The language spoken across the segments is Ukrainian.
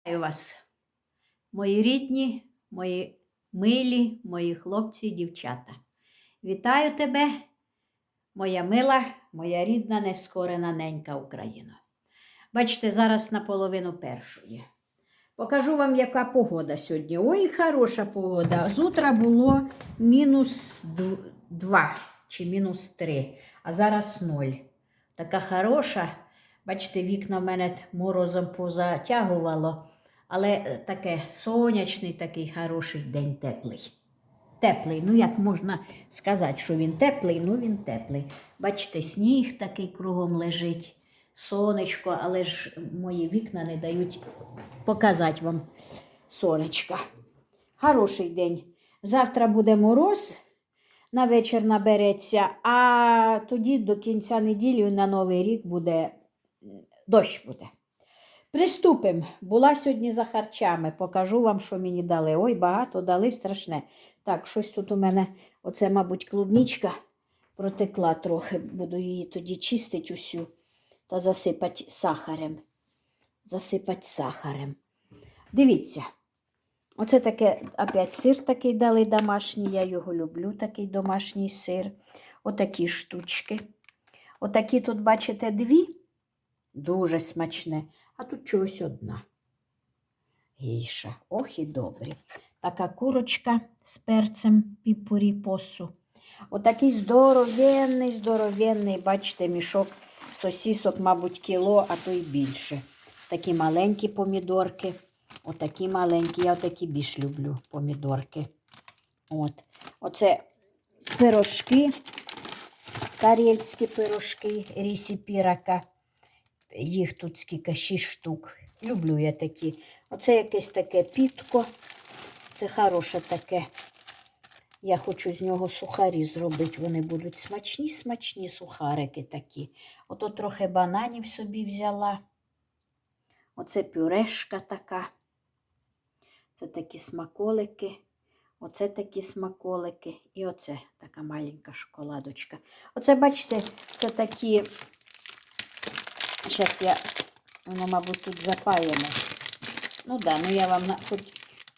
Вітаю вас, мої рідні, мої милі, мої хлопці і дівчата. Вітаю тебе, моя мила, моя рідна, нескорена ненька Україна. Бачите, зараз наполовину першої. Покажу вам, яка погода сьогодні. Ой, хороша погода. З утра було мінус 2 чи мінус 3, а зараз 0. Така хороша. Бачите, вікна в мене морозом позатягувало, але е, таке сонячний, такий хороший день теплий. Теплий, ну як можна сказати, що він теплий, ну він теплий. Бачите, сніг такий кругом лежить, сонечко, але ж мої вікна не дають показати вам сонечка. Хороший день. Завтра буде мороз, на вечір набереться, а тоді до кінця неділі на Новий рік буде дощ буде. Приступимо. Була сьогодні за харчами. Покажу вам, що мені дали. Ой, багато дали страшне. Так, щось тут у мене, оце, мабуть, клубнічка протекла трохи. Буду її тоді чистити усю та засипати сахарем. Засипати сахарем. Дивіться. Оце таке, опять сир такий дали домашній. Я його люблю, такий домашній сир. Отакі штучки. Отакі тут, бачите, дві. Дуже смачне. А тут чогось одна. Гейша. Ох і добрі. Така курочка з перцем піпурі посу. Отакий здоровенний, здоровенний, бачите, мішок сосісок, мабуть, кіло, а то й більше. Такі маленькі помідорки. Отакі маленькі. Я отакі більш люблю помідорки. От. Оце пирожки, карельські пирожки, рісі пірака. Їх тут скільки шість штук. Люблю я такі. Оце якесь таке пітко. Це хороше таке. Я хочу з нього сухарі зробити. Вони будуть смачні, смачні сухарики такі. Ото трохи бананів собі взяла. Оце пюрешка така. Це такі смаколики. Оце такі смаколики. І оце така маленька шоколадочка. Оце, бачите, це такі. Зараз я, воно, мабуть, тут запаяне. Ну да, ну я вам на, хоч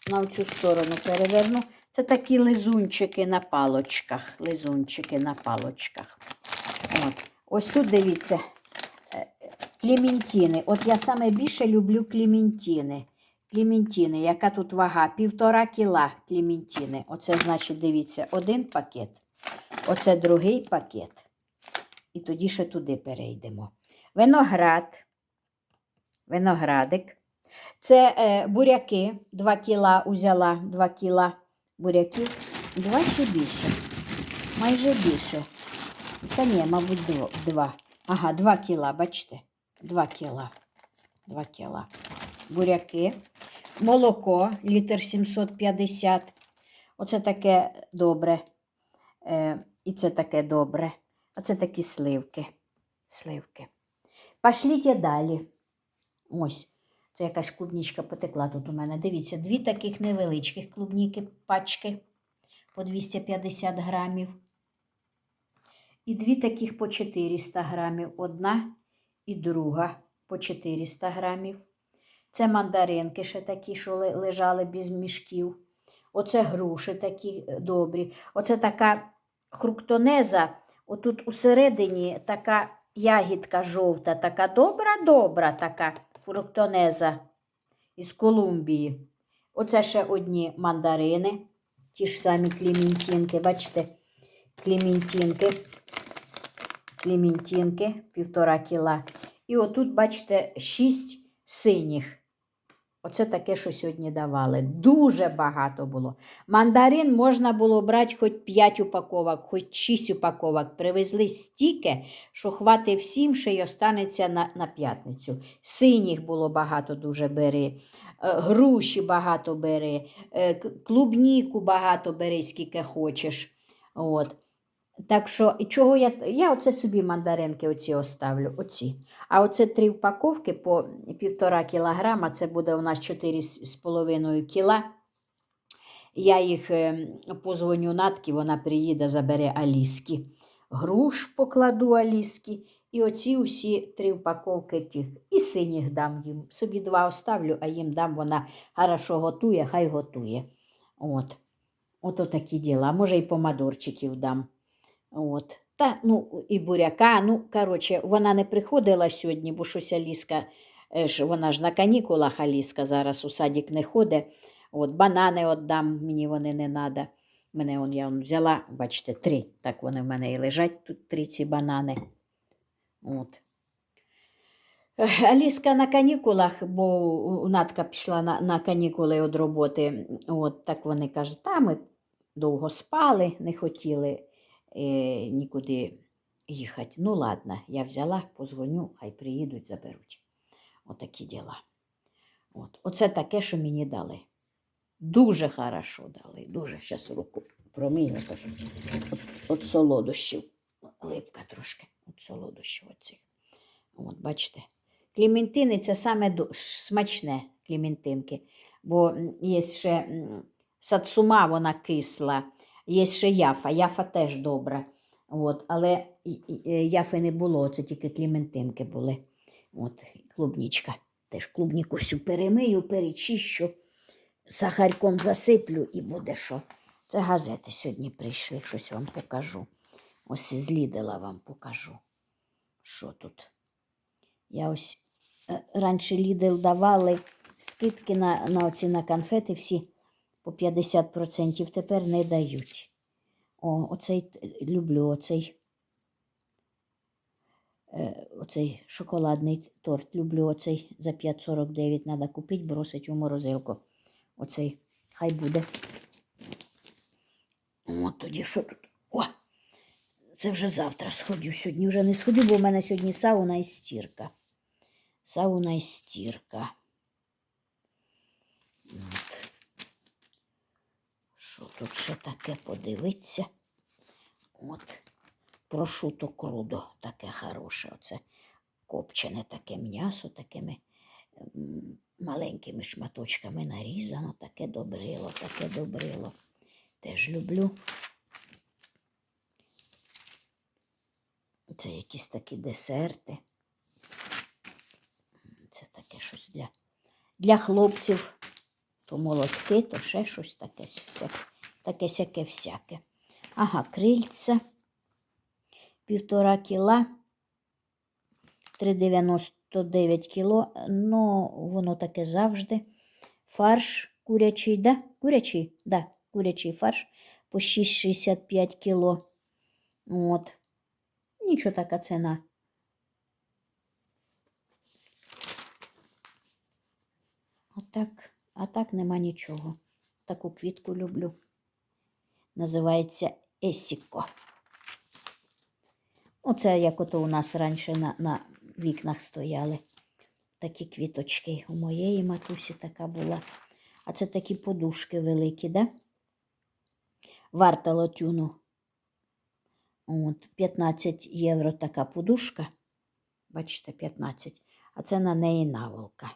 на цю сторону переверну. Це такі лизунчики на палочках. Лизунчики на палочках. От. Ось тут дивіться, е, клементіни. От я саме більше люблю клементіни. Клементіни, яка тут вага? Півтора кіла клементіни. Оце, значить, дивіться, один пакет. Оце другий пакет. І тоді ще туди перейдемо. Виноград, виноградик. Це е, буряки, 2 кіла узяла, 2 кіла буряків. Два чи більше? Майже більше. Та ні, мабуть, дво- два. Ага, 2 кіла, бачите? 2 кіла. 2 кіла. Буряки. Молоко, літр 750. Оце таке добре. Е, і це таке добре. Оце такі сливки. Сливки. Пошліть далі. Ось, це якась клубнічка потекла тут у мене. Дивіться, дві таких невеличких клубніки пачки по 250 грамів. І дві таких по 400 грамів. Одна і друга по 400 грамів. Це мандаринки ще такі, що лежали без мішків. Оце груші такі е, добрі. Оце така хруктонеза. Отут усередині така ягідка жовта, така добра-добра така фруктонеза із Колумбії. Оце ще одні мандарини, ті ж самі клімінтінки, Бачите, клімінтінки, клімінтінки, півтора кіла. І отут, бачите, шість синіх. Оце таке, що сьогодні давали. Дуже багато було. Мандарин можна було брати хоч 5 упаковок, хоч 6 упаковок. Привезли стільки, що хватить всім, ще й останеться на, на п'ятницю. Синіх було багато дуже бери, е, груші багато бери, е, клубніку багато бери, скільки хочеш. От. Так що, чого я, я оце собі мандаринки оці оставлю, оці. А оце три упаковки по півтора кілограма, це буде у нас 4,5 кіла. Я їх е, позвоню Натки, вона приїде, забере Аліски. Груш покладу Аліски, І оці усі три упаковки тих. І синіх дам їм. Собі два оставлю, а їм дам вона хорошо готує, хай готує. От. Ото такі діла. Може, і помадорчиків дам. От. Та, ну, і буряка. Ну, коротше, вона не приходила сьогодні, бо щось Аліска, е, вона ж на канікулах Аліска зараз у садик не ходить. От, банани отдам, мені вони не треба. Мене он, я он взяла, бачите, три. Так вони в мене і лежать тут три ці банани. От. Аліска на канікулах, бо Натка пішла на, на канікули від роботи. От, так вони кажуть, та ми довго спали, не хотіли е, нікуди їхати. Ну, ладно, я взяла, позвоню, хай приїдуть, заберуть. Отакі діла. От. Оце таке, що мені дали. Дуже хорошо дали. Дуже зараз руку промила. так, От, от солодощів. Липка трошки. От солодощів оцих. От, бачите. Клементини це саме смачне клементинки. Бо є ще сацума, вона кисла, є ще яфа. Яфа теж добра. От, але е, яфи не було, це тільки клементинки були. От, клубнічка. Теж клубніку всю перемию, перечищу, сахарком засиплю і буде що. Це газети сьогодні прийшли, щось вам покажу. Ось із Лідела вам покажу. Що тут? Я ось е, раніше Лідл давали скидки на, на оці на конфети всі по 50%, тепер не дають. О, оцей люблю оцей, е, оцей шоколадний торт. Люблю оцей за 5,49 треба купити, бросить у морозилку. Оцей хай буде. От тоді що тут? О! Це вже завтра сходю. Сьогодні вже не сходю, бо в мене сьогодні сауна і стірка. Сауна і стірка. От. Що тут ще таке подивитися? От. Прошуто крудо таке хороше. Оце копчене таке м'ясо, такими маленькими шматочками нарізано, таке добрило, таке добрило. Теж люблю. Це якісь такі десерти. Це таке щось для, для хлопців. То молотки, то ще щось таке, таке сяке всяке. Ага, крильця. Півтора кіла. 3,99 кіло. Ну, воно таке завжди. Фарш курячий, да? Курячий, да, курячий фарш по 6,65 кіло. От. Нічого така ціна. А так, а так нема нічого. Таку квітку люблю. Називається Есіко. Оце як ото у нас раніше на, на вікнах стояли. Такі квіточки. У моєї матусі така була. А це такі подушки великі, да? Варта лотюну. От, 15 євро така подушка. Бачите, 15. А це на неї наволка.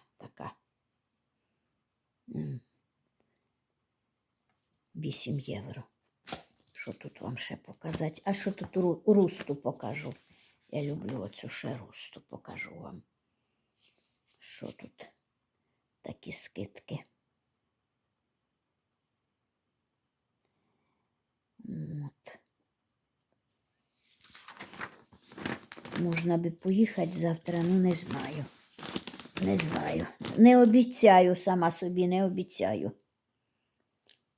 8 євро. Що тут вам ще показати? А що тут русту покажу? Я люблю оцю ще русту, покажу вам. Що тут? Такі скидки. От. Можна би поїхати завтра, ну не знаю. Не знаю. Не обіцяю сама собі, не обіцяю.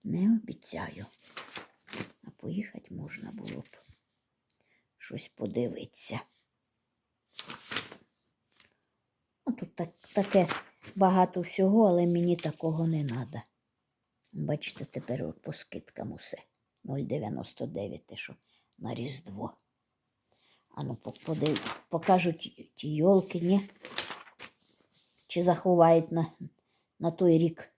Не обіцяю. А поїхати можна було б щось подивитися. Ну, тут так, таке багато всього, але мені такого не треба. Бачите, тепер по скидкам усе. 0,99, те, що на Різдво. А ну, покажуть ті йолки, ні? Чи заховають на, на той рік.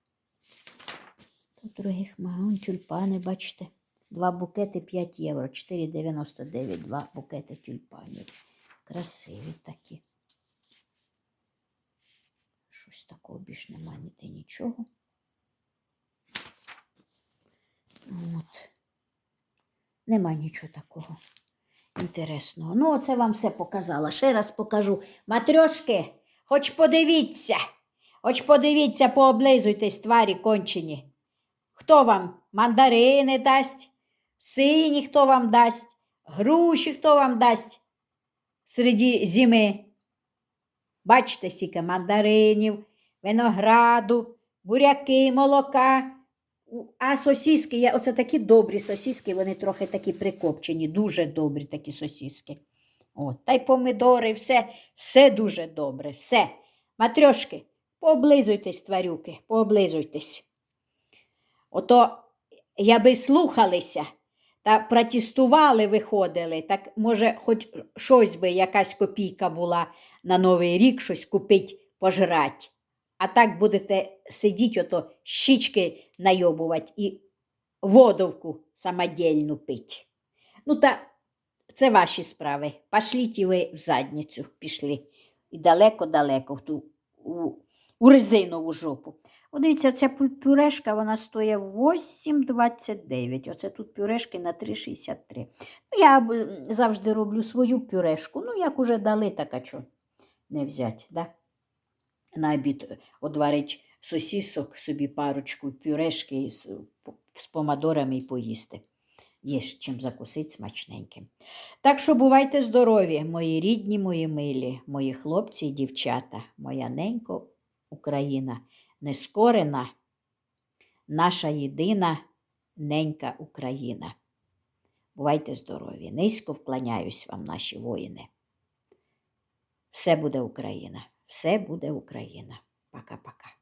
Тут других магазин, тюльпани, бачите. Два букети 5 євро, 4,99, два букети тюльпанів. Красиві такі. Щось такого більш нема ніде нічого. От. Нема нічого такого. інтересного. Ну, оце вам все показала. Ще раз покажу. Матрьошки, хоч подивіться, хоч подивіться, пооблизуйтесь, тварі кончені. Хто вам мандарини дасть, сині хто вам дасть, груші хто вам дасть середі зими. Бачите, скільки мандаринів, винограду, буряки, молока. А сосіски, оце такі добрі сосіски, вони трохи такі прикопчені, дуже добрі такі сосіски. От, та й помидори, все, все дуже добре, все. Матрьошки, пооблизуйтесь, тварюки, пооблизуйтесь. Ото, я би слухалися та протестували, виходили, так може, хоч щось би, якась копійка була на Новий рік, щось купить, пожрать. А так будете сидіти, ото щічки найобувати і водовку самодільну пить. Ну, та це ваші справи. Пошліть і ви в задницю пішли. І далеко-далеко в ту, у, у резинову жопу. О, дивіться, ця пюрешка вона стоїть 8,29. Оце тут пюрешки на 3,63. Ну, я завжди роблю свою пюрешку. Ну, як уже дали, так а чого не взяти, да? На обід одварить сосісок собі парочку пюрешки з, з помадорами і поїсти. Є чим закусити смачненьким. Так що бувайте здорові, мої рідні, мої милі, мої хлопці і дівчата, моя ненько Україна, нескорена, наша єдина ненька Україна. Бувайте здорові, низько вклоняюсь вам, наші воїни. Все буде Україна, все буде Україна. Пока-пока.